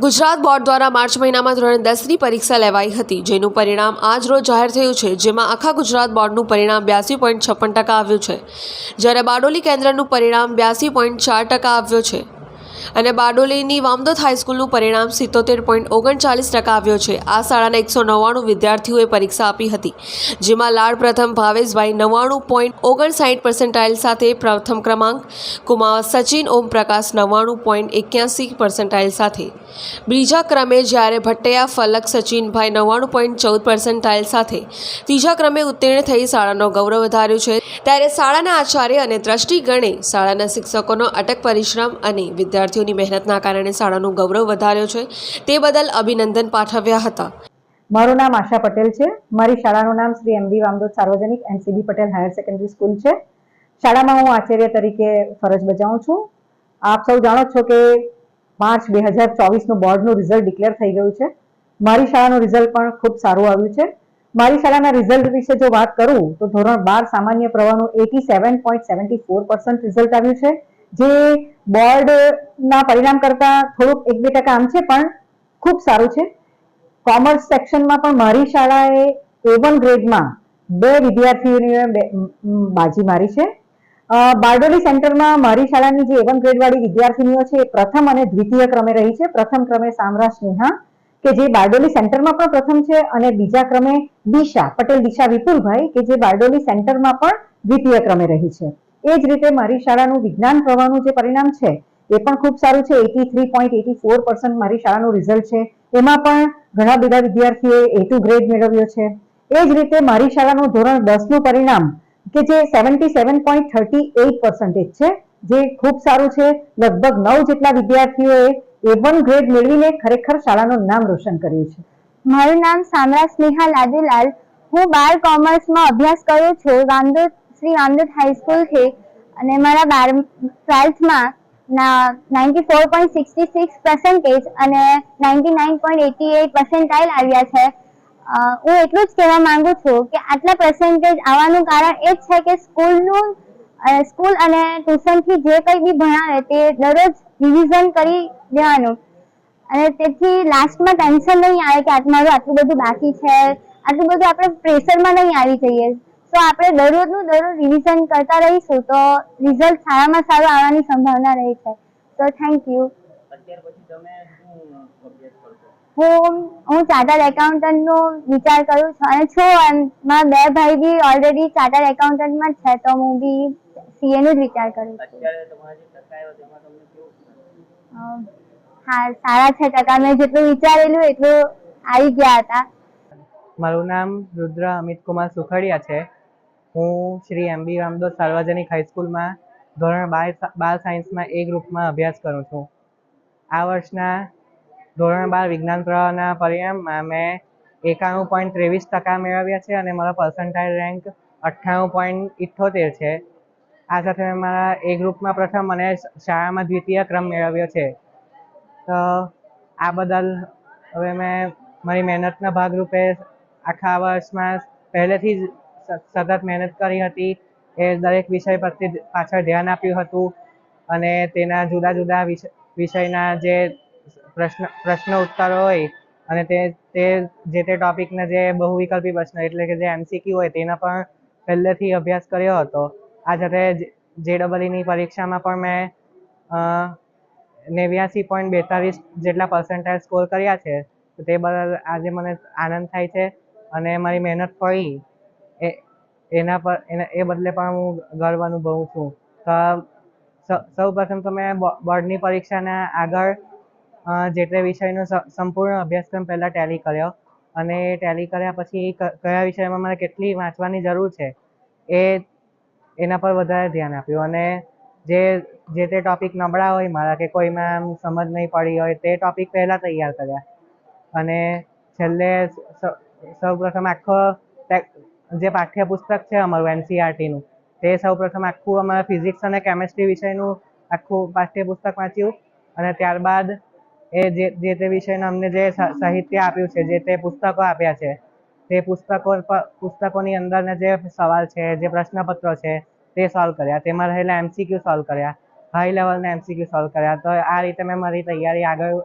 Gujarat board દ્વારા March મહિનામાં ધોરણ દસની પરીક્ષા લેવાઈ હતી, જેનું પરિણામ આજ રોજ જાહેર થયું છે, જેમાં આખા ગુજરાત બોર્ડનું પરિણામ બ્યાસી પોઈન્ટ છપ્પન ટકા આવ્યું છે. જ્યારે બારડોલી કેન્દ્રનું પરિણામ બ્યાસી પોઈન્ટ ચાર ટકા આવ્યું છે. અને બારડોલીની વામદોદ હાઈસ્કૂલનું પરિણામ સિત્તોતેર પોઈન્ટ ઓગણચાલીસ ટકા આવ્યો છે. આ શાળાના એકસો નવ્વાણું વિદ્યાર્થીઓએ પરીક્ષા આપી હતી. જેમાં લાડ પ્રથમ ભાવેશભાઈ નવ્વાણું પોઈન્ટ ઓગણસાઠ પર્સન્ટાઇલ સાથે પ્રથમ ક્રમાંક કુમાર સચિન ઓમપ્રકાશ નવ્વાણું પોઈન્ટ એક્યાસી પર્સન્ટાઇલ સાથે. બીજા ક્રમે જ્યારે ભટ્ટૈયા ફલક સચિનભાઈ નવ્વાણું પોઈન્ટ ચૌદ પર્સન્ટાઇલ સાથે. ત્રીજા ક્રમે ઉત્તીર્ણ થઈ શાળાનો ગૌરવ વધાર્યું છે. ત્યારે શાળાના આચાર્ય અને ટ્રસ્ટીગણે શાળાના શિક્ષકોનો અટક પરિશ્રમ અને વિદ્યાર્થીઓની મહેનતના કારણે શાળાનું ગૌરવ વધાર્યો છે. તે બદલ અભિનંદન પાઠવ્યા હતા. મારું નામ આશા પટેલ છે. મારી શાળાનું નામ શ્રી એમડી વામદોદ સાર્વજનિક and CB Patel higher secondary school છે. શાળામાં હું આચાર્ય તરીકે ફરજ બજાવું છું. આપ સૌ જાણો છો કે માર્ચ બે હજાર ચોવીસનું બોર્ડનું રિઝલ્ટ ડિક્લેર થઈ ગયું છે. મારી શાળાનું રિઝલ્ટ પણ ખૂબ સારું આવ્યું છે. મારી શાળાના રિઝલ્ટ વિશે જો વાત કરું, તો ધોરણ બાર સામાન્ય પ્રવાહનું eighty seven point seventy four percent result આવ્યું છે, જે બોર્ડના પરિણામ કરતાં થોડુંક એક બે ટકા આમ છે, પણ ખૂબ સારું છે. કોમર્સ સેક્શનમાં પણ મારી શાળાએ એ વન ગ્રેડમાં બે વિદ્યાર્થીઓને બાજી મારી છે. બારડોલી સેન્ટરમાં મારી શાળાની જે એવન ગ્રેડવાળી વિદ્યાર્થીનીઓ છે, એ પ્રથમ અને દ્વિતીય ક્રમે રહી છે. પ્રથમ ક્રમે સામરા સ્નેહા, કે જે બારડોલી સેન્ટરમાં પણ પ્રથમ છે, અને બીજા ક્રમે દિશા, પટેલ દિશા વિપુલભાઈ, કે જે બારડોલી સેન્ટરમાં પણ દ્વિતીય ક્રમે રહી છે. એ જ રીતે મારી શાળાનું વિજ્ઞાન પ્રવાહનું જે પરિણામ છે, એ પણ ખૂબ સારું છે. Eighty three point eighty four percent મારી શાળાનું રિઝલ્ટ છે. એમાં પણ ઘણા બધા વિદ્યાર્થીઓએ એ ટુ ગ્રેડ મેળવ્યો છે. એ જ રીતે મારી શાળાનું ધોરણ દસનું પરિણામ, કે જે seventy seven point thirty eight percentage છે, જે ખૂબ સારું છે. લગભગ નવ જેટલા વિદ્યાર્થીઓએ એ વન ગ્રેડ મેળવીને ખરેખર શાળાનું નામ રોશન કર્યું છે. મારું નામ સામરા સ્નેહા લાદુલાલ. હું બાર કોમર્સમાં અભ્યાસ કરું છું. રામદૂત શ્રી રામદૂત હાઈસ્કૂલથી અને મારા બાર ટ્વેલ્થમાં ninety four point sixty six percentage અને ninety nine point eighty eight percentile આવ્યા છે. હું એટલું જ કહેવા માંગુ છું કે આટલા પર્સન્ટેજ આવવાનું કારણ એ જ છે કે સ્કૂલનું સ્કૂલ અને ટ્યુશનથી જે કંઈ બી ભણાવે તે દરરોજ રિવિઝન કરી દેવાનું. અને તેથી લાસ્ટમાં ટેન્શન નહીં આવે કે મારું આટલું બધું બાકી છે, આટલું બધું આપણે પ્રેશરમાં નહીં આવી જઈએ. તો આપણે દરરોજનું દરરોજ રિવિઝન કરતા રહીશું તો રિઝલ્ટ સારામાં સારું આવવાની સંભાવના રહે છે. તો થેન્ક યુ હું હું ચાર્ટર્ડ એકાઉન્ટન્ટનો વિચાર કરું છું અને છું મારા બે ભાઈ બી ઓલરેડી ચાર્ટર્ડ એકાઉન્ટન્ટમાં છે તો હું બી સીએ નું જ વિચાર કરું છું. અત્યારે તમારા જે ટકા આવ્યો તેમાં તમને કેવું અમ, હા સારા છે ટકા. મેં જેટલું વિચારેલું એટલું આવી ગયા હતા. મારું નામ રુદ્ર અમિત કુમાર સુખડિયા છે. હું શ્રી એમ બી રામદોસ સાર્વજનિક હાઈસ્કૂલમાં ધોરણ બાર બાર સાયન્સમાં એ ગ્રુપમાં અભ્યાસ કરું છું. આ વર્ષના ધોરણ બાર વિજ્ઞાન પ્રવાહના પરિણામમાં મેં એકાણું પોઈન્ટ ત્રેવીસ ટકા મેળવ્યા છે અને મારો પર્સન્ટાઇલ રેન્ક અઠ્ઠાણું પોઈન્ટ ઇઠ્ઠોતેર છે. આ સાથે મેં મારા એ ગ્રુપમાં પ્રથમ અને શાળામાં દ્વિતીય ક્રમ મેળવ્યો છે. તો આ બદલ હવે મેં મારી મહેનતના ભાગરૂપે આખા વર્ષમાં પહેલેથી જ સતત મહેનત કરી હતી. એ દરેક વિષય જ પાછળ ધ્યાન આપ્યું હતું અને તેના જુદા જુદા વિષ- વિષયના જે પ્રશ્ન પ્રશ્ન ઉત્તરો હોય અને તે તે જે તે ટોપિકના જે બહુવિકલ્પી પ્રશ્ન એટલે કે જે એમસીક્યુ હોય તેના પણ પહેલેથી અભ્યાસ કર્યો હતો. આ સાથે જે ડબલઈની પરીક્ષામાં પણ મેં નેવ્યાસી પોઈન્ટ બેતાલીસ જેટલા પર્સન્ટાઇલ સ્કોર કર્યા છે. તો તે બદલ આજે મને આનંદ થાય છે અને મારી મહેનત ફળી એ, એના પર, એના, એ બદલે પણ હું ગર્વ અનુભવું છું. તો સ- પ્રથમ તો મેં બોર્ડની પરીક્ષાના આગળ જે વિષયનો સંપૂર્ણ અભ્યાસક્રમ પહેલાં ટેલી કર્યો. અને ટેલી કર્યા પછી કયા વિષયમાં મારે કેટલી વાંચવાની જરૂર છે, એ, એના પર વધારે ધ્યાન આપ્યું. અને જે જે તે ટોપિક નબળા હોય મારા કે કોઈમાં આમ સમજ નહીં પડી હોય, તે ટોપિક પહેલાં તૈયાર કર્યા. અને છેલ્લે સ- સૌપ્રથમ આખો જે પાઠ્યપુસ્તક છે અમારું એનસીઆરટીનું. તે સૌપ્રથમ આખું અમારા ફિઝિક્સ અને કેમેસ્ટ્રી વિષયનું આખું પાઠ્યપુસ્તક વાંચ્યું અને ત્યારબાદ એ જે જે તે વિષયનું અમને જે સાહિત્ય આપ્યું છે, જે તે પુસ્તકો આપ્યા છે, તે પુસ્તકો પુસ્તકોની અંદરના જે સવાલ છે, જે પ્રશ્નપત્રો છે, તે સોલ્વ કર્યા. તેમાં રહેલા એમસીક્યુ સોલ્વ કર્યા. હાઈ લેવલના એમસીક્યુ સોલ્વ કર્યા. તો આ રીતે મેં મારી તૈયારી આગળ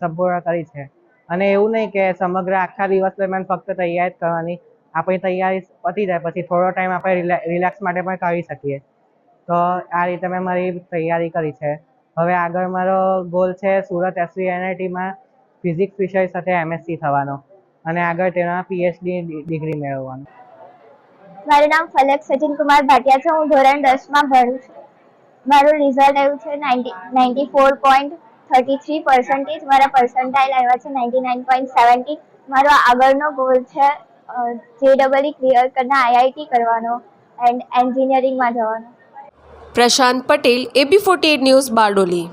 સંપૂર્ણ કરી છે. અને એવું નહીં કે સમગ્ર આખા દિવસ દરમિયાન ફક્ત તૈયારી જ કરવાની. આપણી તૈયારી પતી જાય, પછી થોડો ટાઈમ આપણે રિલેક્સ માટે પણ કરી શકીએ. તો આ રીતે મેં મારી તૈયારી કરી છે. હવે આગળ મારો ગોલ છે સુરત એસવી એનઆઈટીમાં ફિઝિક્સ વિષય સાથે એમએસસી થવાનો અને આગળ તેમાં પીએચડી ડિગ્રી મેળવવાનો. મારું નામ ફલક સચિન કુમાર ભાટિયા છે. હું ધોરણ દસમાં ભણું છું. મારું રિઝલ્ટ આવ્યું છે ninety four point thirty three percentage મારા પર્સન્ટાઇલ આવ્યા છે નાઇન્ટી નાઇન પોઈન્ટ સેવન્ટી મારો આગળનો ગોલ છે જે ડબલ ક્લિયર કરીને આઈઆઈટી કરવાનો એન્ડ એન્જિનિયરિંગમાં જવાનો. Prashant Patel AB forty news Bardoli.